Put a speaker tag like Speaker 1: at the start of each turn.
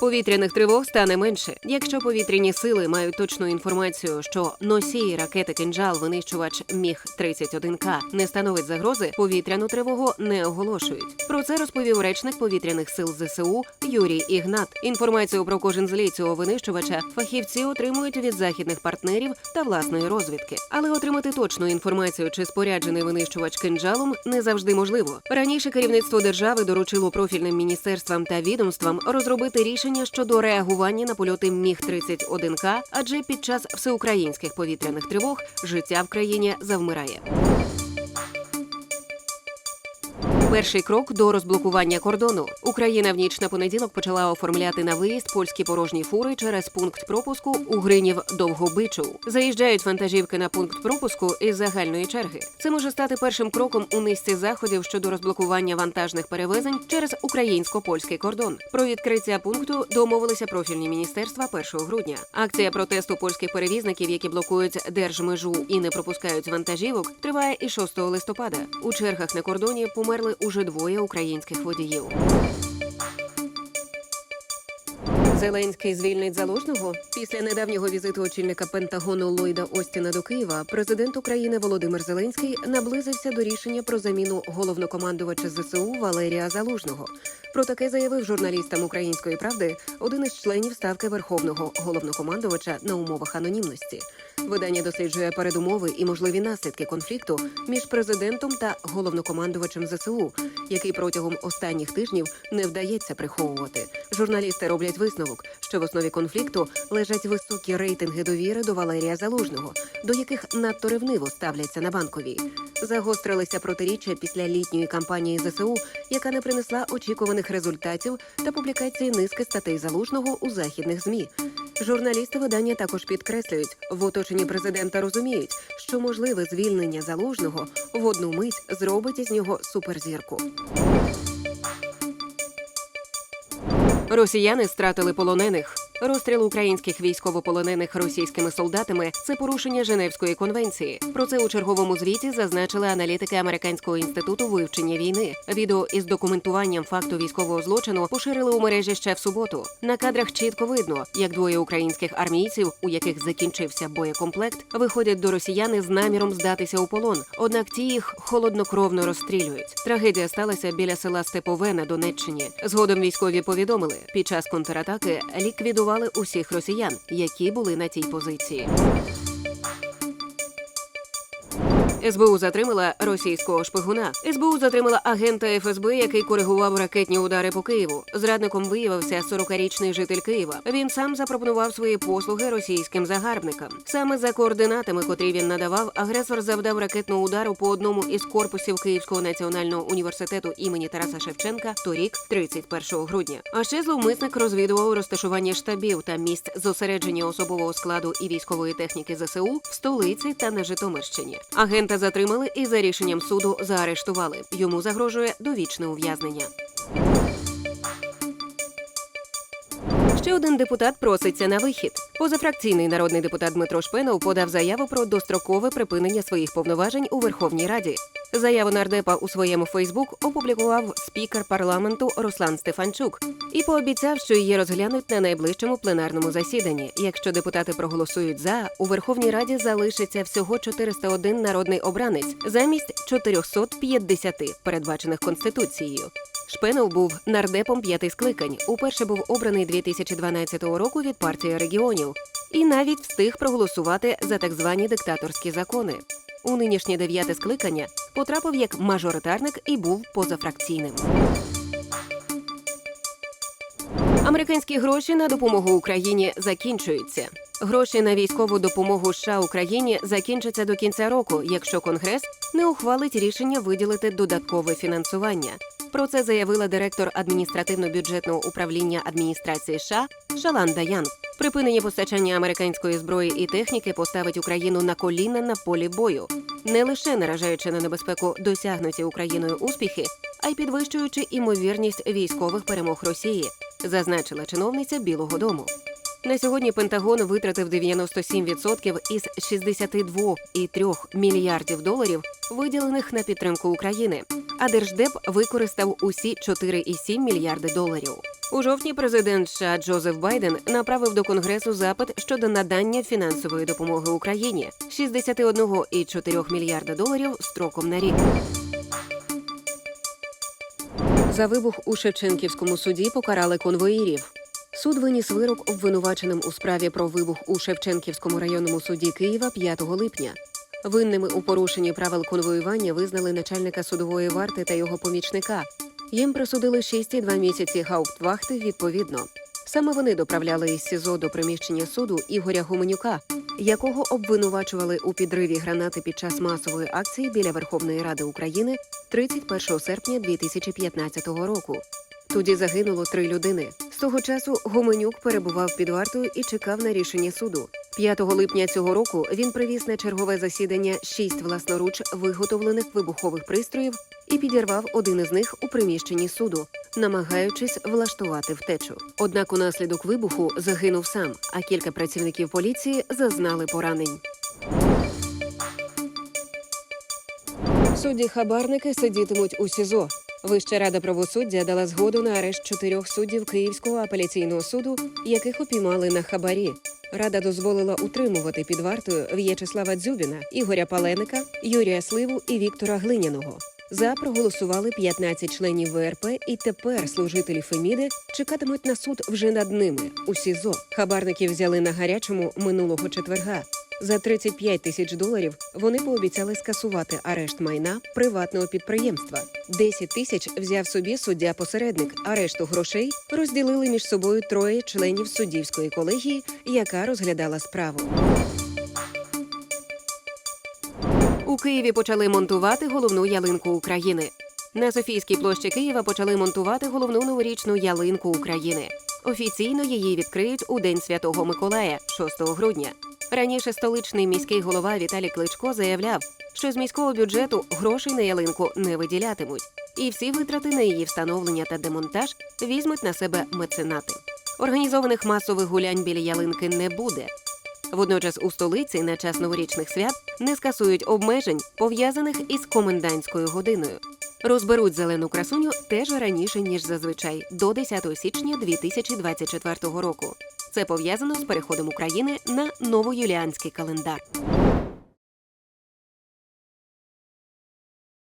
Speaker 1: Повітряних тривог стане менше, якщо повітряні сили мають точну інформацію, що носій ракети кинджал винищувач міг 31 к не становить загрози. Повітряну тривогу не оголошують. Про це розповів речник повітряних сил ЗСУ Юрій Ігнат. Інформацію про кожен зліт цього винищувача фахівці отримують від західних партнерів та власної розвідки. Але отримати точну інформацію, чи споряджений винищувач кинджалом, не завжди можливо. Раніше керівництво держави доручило профільним міністерствам та відомствам розробити рішення щодо реагування на польоти міг 31 к адже під час всеукраїнських повітряних тривог життя в країні завмирає. Перший крок до розблокування кордону. Україна в ніч на понеділок почала оформляти на виїзд польські порожні фури через пункт пропуску у Гринів Довгобичов. Заїжджають вантажівки на пункт пропуску із загальної черги. Це може стати першим кроком у низці заходів щодо розблокування вантажних перевезень через українсько-польський кордон. Про відкриття пункту домовилися профільні міністерства 1 грудня. Акція протесту польських перевізників, які блокують держмежу і не пропускають вантажівок, триває і 6 листопада. У чергах на кордоні померли уже двоє українських водіїв. Зеленський звільнить залужного після недавнього візиту очільника Пентагону Ллойда Остіна до Києва. Президент України Володимир Зеленський наблизився до рішення про заміну головнокомандувача ЗСУ Валерія Залужного. Про таке заявив журналістам Української правди один із членів ставки верховного головнокомандувача на умовах анонімності. Видання досліджує передумови і можливі наслідки конфлікту між президентом та головнокомандувачем ЗСУ, який протягом останніх тижнів не вдається приховувати. Журналісти роблять висновок, що в основі конфлікту лежать високі рейтинги довіри до Валерія Залужного, до яких надто ревниво ставляться на банковій. Загострилися протиріччя після літньої кампанії ЗСУ, яка не принесла очікуваних результатів та публікації низки статей залужного у західних змі. Журналісти видання також підкреслюють, в оточенні президента розуміють, що можливе звільнення залужного в одну мить зробить із нього суперзірку. Росіяни стратили полонених. Розстріл українських військовополонених російськими солдатами це порушення Женевської конвенції. Про це у черговому звіті зазначили аналітики Американського інституту вивчення війни. Відео із документуванням факту військового злочину поширили у мережі ще в суботу. На кадрах чітко видно, як двоє українських армійців, у яких закінчився боєкомплект, виходять до росіяни з наміром здатися у полон. Однак ті їх холоднокровно розстрілюють. Трагедія сталася біля села Степове на Донеччині. Згодом військові повідомили, під час контратаки ліквідували усіх росіян, які були на тій позиції. СБУ затримала російського шпигуна. СБУ затримала агента ФСБ, який коригував ракетні удари по Києву. Зрадником виявився 40-річний житель Києва. Він сам запропонував свої послуги російським загарбникам. Саме за координатами, котрі він надавав, агресор завдав ракетного удару по одному із корпусів Київського національного університету імені Тараса Шевченка торік, 31 грудня. А ще зловмисник розвідував розташування штабів та місць зосередження особового складу і військової техніки ЗСУ в столиці та на Житомирщині. Агента затримали і за рішенням суду заарештували. Йому загрожує довічне ув'язнення. Ще один депутат проситься на вихід. Позафракційний народний депутат Дмитро Шпенов подав заяву про дострокове припинення своїх повноважень у Верховній Раді. Заяву нардепа у своєму Фейсбук опублікував спікер парламенту Руслан Стефанчук і пообіцяв, що її розглянуть на найближчому пленарному засіданні. Якщо депутати проголосують за, у Верховній Раді залишиться всього 401 народний обранець замість 450, передбачених конституцією. Шпенов був нардепом п'яти скликань. Уперше був обраний 2012 року від партії регіонів і навіть встиг проголосувати за так звані диктаторські закони. У нинішнє дев'яте скликання потрапив як мажоритарник і був позафракційним. Американські гроші на допомогу Україні закінчуються. Гроші на військову допомогу США Україні закінчаться до кінця року, якщо Конгрес не ухвалить рішення виділити додаткове фінансування. Про це заявила директор адміністративно-бюджетного управління адміністрації США Шалан Даян. Припинення постачання американської зброї і техніки поставить Україну на коліна на полі бою, не лише наражаючи на небезпеку досягнуті Україною успіхи, а й підвищуючи імовірність військових перемог Росії, зазначила чиновниця Білого Дому. На сьогодні Пентагон витратив 97% із 62,3 мільярдів доларів, виділених на підтримку України. А Держдеп використав усі 4,7 мільярди доларів. У жовтні президент США Джозеф Байден направив до конгресу запит щодо надання фінансової допомоги Україні 61,4 мільярда доларів строком на рік. За вибух у Шевченківському суді покарали конвоїрів. Суд виніс вирок обвинуваченим у справі про вибух у Шевченківському районному суді Києва 5 липня. Винними у порушенні правил конвоювання визнали начальника судової варти та його помічника. Їм присудили 6 і 2 місяці гауптвахти відповідно. Саме вони доправляли із СІЗО до приміщення суду Ігоря Гуменюка, якого обвинувачували у підриві гранати під час масової акції біля Верховної Ради України 31 серпня 2015 року. Тоді загинуло три людини. З того часу Гуменюк перебував під вартою і чекав на рішення суду. 5 липня цього року він привіз на чергове засідання шість власноруч виготовлених вибухових пристроїв і підірвав один із них у приміщенні суду, намагаючись влаштувати втечу. Однак унаслідок вибуху загинув сам, а кілька працівників поліції зазнали поранень. Судді хабарники сидітимуть у СІЗО. Вища рада правосуддя дала згоду на арешт чотирьох суддів Київського апеляційного суду, яких опіймали на хабарі. Рада дозволила утримувати під вартою В'ячеслава Дзюбіна, Ігоря Паленика, Юрія Сливу і Віктора Глиняного. За проголосували 15 членів ВРП, і тепер служителі Феміди чекатимуть на суд вже над ними у СІЗО. Хабарників взяли на гарячому минулого четверга. За 35 тисяч доларів вони пообіцяли скасувати арешт майна приватного підприємства. 10 тисяч взяв собі суддя-посередник. А решту грошей розділили між собою троє членів суддівської колегії, яка розглядала справу. У Києві почали монтувати головну ялинку України. На Софійській площі Києва почали монтувати головну новорічну ялинку України. Офіційно її відкриють у День Святого Миколая, 6 грудня. Раніше столичний міський голова Віталій Кличко заявляв, що з міського бюджету грошей на ялинку не виділятимуть, і всі витрати на її встановлення та демонтаж візьмуть на себе меценати. Організованих масових гулянь біля ялинки не буде. Водночас у столиці на час новорічних свят не скасують обмежень, пов'язаних із комендантською годиною. Розберуть зелену красуню теж раніше ніж зазвичай до 10 січня 2024 року. Це пов'язано з переходом України на новоюліанський календар.